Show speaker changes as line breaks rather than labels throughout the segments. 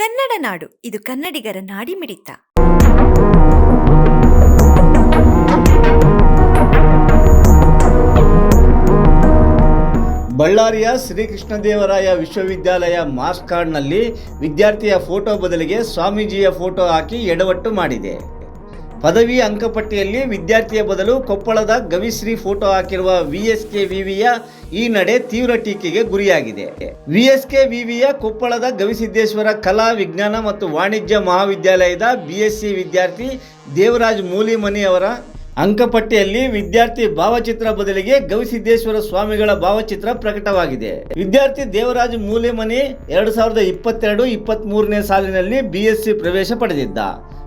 ಕನ್ನಡ ನಾಡು, ಇದು ಕನ್ನಡಿಗರ ನಾಡಿ ಮಿಡಿತ.
ಬಳ್ಳಾರಿಯ ಶ್ರೀಕೃಷ್ಣದೇವರಾಯ ವಿಶ್ವವಿದ್ಯಾಲಯ ಮಾಸ್ ಕಾರ್ಡ್ನಲ್ಲಿ ವಿದ್ಯಾರ್ಥಿಯ ಫೋಟೋ ಬದಲಿಗೆ ಸ್ವಾಮೀಜಿಯ ಫೋಟೋ ಹಾಕಿ ಎಡವಟ್ಟು ಮಾಡಿದೆ. ಪದವಿ ಅಂಕಪಟ್ಟಿಯಲ್ಲಿ ವಿದ್ಯಾರ್ಥಿಯ ಬದಲು ಕೊಪ್ಪಳದ ಗವಿಶ್ರೀ ಫೋಟೋ ಹಾಕಿರುವ ವಿಎಸ್ಕೆ ವಿವಿಯ ಈ ನಡೆ ತೀವ್ರ ಟೀಕೆಗೆ ಗುರಿಯಾಗಿದೆ. ವಿಎಸ್ಕೆ ವಿವಿಯ ಕೊಪ್ಪಳದ ಗವಿಸಿದ್ದೇಶ್ವರ ಕಲಾ ವಿಜ್ಞಾನ ಮತ್ತು ವಾಣಿಜ್ಯ ಮಹಾವಿದ್ಯಾಲಯದ ಬಿಎಸ್ಸಿ ವಿದ್ಯಾರ್ಥಿ ದೇವರಾಜ್ ಮೂಲಿಮನಿ ಅವರ ಅಂಕಪಟ್ಟಿಯಲ್ಲಿ ವಿದ್ಯಾರ್ಥಿ ಭಾವಚಿತ್ರ ಬದಲಿಗೆ ಗವಿಸಿದ್ದೇಶ್ವರ ಸ್ವಾಮಿಗಳ ಭಾವಚಿತ್ರ ಪ್ರಕಟವಾಗಿದೆ. ವಿದ್ಯಾರ್ಥಿ ದೇವರಾಜ್ ಮೂಲೆಮನಿ ಎರಡು ಸಾವಿರದ ಇಪ್ಪತ್ತೆರಡು ಇಪ್ಪತ್ತ್ ಮೂರನೇ ಸಾಲಿನಲ್ಲಿ ಬಿಎಸ್ಸಿ ಪ್ರವೇಶ ಪಡೆದಿದ್ದ.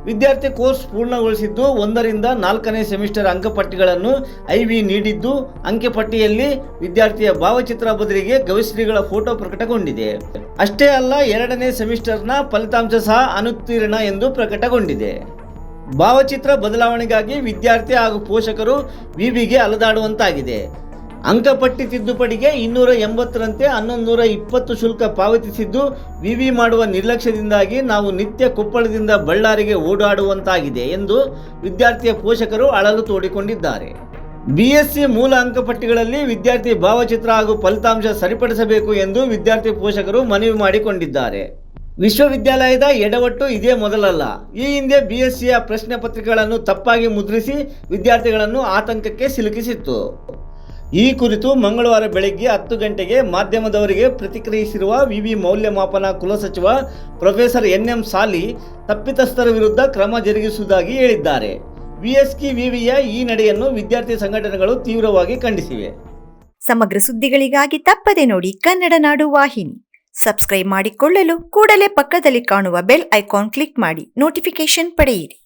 ವಿದ್ಯಾರ್ಥಿ ಕೋರ್ಸ್ ಪೂರ್ಣಗೊಳಿಸಿದ್ದು ಒಂದರಿಂದ ನಾಲ್ಕನೇ ಸೆಮಿಸ್ಟರ್ ಅಂಕಪಟ್ಟಿಗಳನ್ನು ಐವಿ ನೀಡಿದ್ದು. ಅಂಕಪಟ್ಟಿಯಲ್ಲಿ ವಿದ್ಯಾರ್ಥಿಯ ಭಾವಚಿತ್ರ ಬದಲಿಗೆ ಗವಿಶ್ರೀಗಳ ಫೋಟೋ ಪ್ರಕಟಗೊಂಡಿದೆ. ಅಷ್ಟೇ ಅಲ್ಲ, ಎರಡನೇ ಸೆಮಿಸ್ಟರ್ನ ಫಲಿತಾಂಶ ಸಹ ಅನುತ್ತೀರ್ಣ ಎಂದು ಪ್ರಕಟಗೊಂಡಿದೆ. ಭಾವಚಿತ್ರ ಬದಲಾವಣೆಗಾಗಿ ವಿದ್ಯಾರ್ಥಿ ಹಾಗೂ ಪೋಷಕರು ವಿವಿಗೆ ಅಲದಾಡುವಂತಾಗಿದೆ. ಅಂಕಪಟ್ಟಿ ತಿದ್ದುಪಡಿಗೆ ಇನ್ನೂರ ಎಂಬತ್ತರಂತೆ ಹನ್ನೊಂದು ಇಪ್ಪತ್ತು ಶುಲ್ಕ ಪಾವತಿಸಿದ್ದು ವಿವಿ ಮಾಡುವ ನಿರ್ಲಕ್ಷ್ಯದಿಂದಾಗಿ ನಾವು ನಿತ್ಯ ಕೊಪ್ಪಳದಿಂದ ಬಳ್ಳಾರಿಗೆ ಓಡಾಡುವಂತಾಗಿದೆ ಎಂದು ವಿದ್ಯಾರ್ಥಿಯ ಪೋಷಕರು ಅಳಲು ತೋಡಿಕೊಂಡಿದ್ದಾರೆ. ಬಿಎಸ್ಸಿ ಮೂಲ ಅಂಕಪಟ್ಟಿಗಳಲ್ಲಿ ವಿದ್ಯಾರ್ಥಿ ಭಾವಚಿತ್ರ ಹಾಗೂ ಫಲಿತಾಂಶ ಸರಿಪಡಿಸಬೇಕು ಎಂದು ವಿದ್ಯಾರ್ಥಿ ಪೋಷಕರು ಮನವಿ ಮಾಡಿಕೊಂಡಿದ್ದಾರೆ. ವಿಶ್ವವಿದ್ಯಾಲಯದ ಎಡವಟ್ಟು ಇದೇ ಮೊದಲಲ್ಲ. ಈ ಹಿಂದೆ ಬಿಎಸ್ಸಿಯ ಪ್ರಶ್ನೆ ಪತ್ರಿಕೆಗಳನ್ನು ತಪ್ಪಾಗಿ ಮುದ್ರಿಸಿ ವಿದ್ಯಾರ್ಥಿಗಳನ್ನು ಆತಂಕಕ್ಕೆ ಸಿಲುಕಿಸಿತ್ತು. ಈ ಕುರಿತು ಮಂಗಳವಾರ ಬೆಳಗ್ಗೆ ಹತ್ತು ಗಂಟೆಗೆ ಮಾಧ್ಯಮದವರಿಗೆ ಪ್ರತಿಕ್ರಿಯಿಸಿರುವ ವಿವಿ ಮೌಲ್ಯಮಾಪನ ಕುಲಸಚಿವ ಪ್ರೊಫೆಸರ್ ಎನ್ ಎಂ ಸಾಲಿ ತಪ್ಪಿತಸ್ಥರ ವಿರುದ್ಧ ಕ್ರಮ ಜರುಗಿಸುವುದಾಗಿ ಹೇಳಿದ್ದಾರೆ. ವಿಎಸ್ಕಿ ವಿವಿಯ ಈ ನಡೆಯನ್ನು ವಿದ್ಯಾರ್ಥಿ ಸಂಘಟನೆಗಳು ತೀವ್ರವಾಗಿ ಖಂಡಿಸಿವೆ.
ಸಮಗ್ರ ಸುದ್ದಿಗಳಿಗಾಗಿ ತಪ್ಪದೆ ನೋಡಿ ಕನ್ನಡ ನಾಡು ವಾಹಿನಿ. ಸಬ್ಸ್ಕ್ರೈಬ್ ಮಾಡಿಕೊಳ್ಳಲು ಕೂಡಲೇ ಪಕ್ಕದಲ್ಲಿ ಕಾಣುವ ಬೆಲ್ ಐಕಾನ್ ಕ್ಲಿಕ್ ಮಾಡಿ ನೋಟಿಫಿಕೇಶನ್ ಪಡೆಯಿರಿ.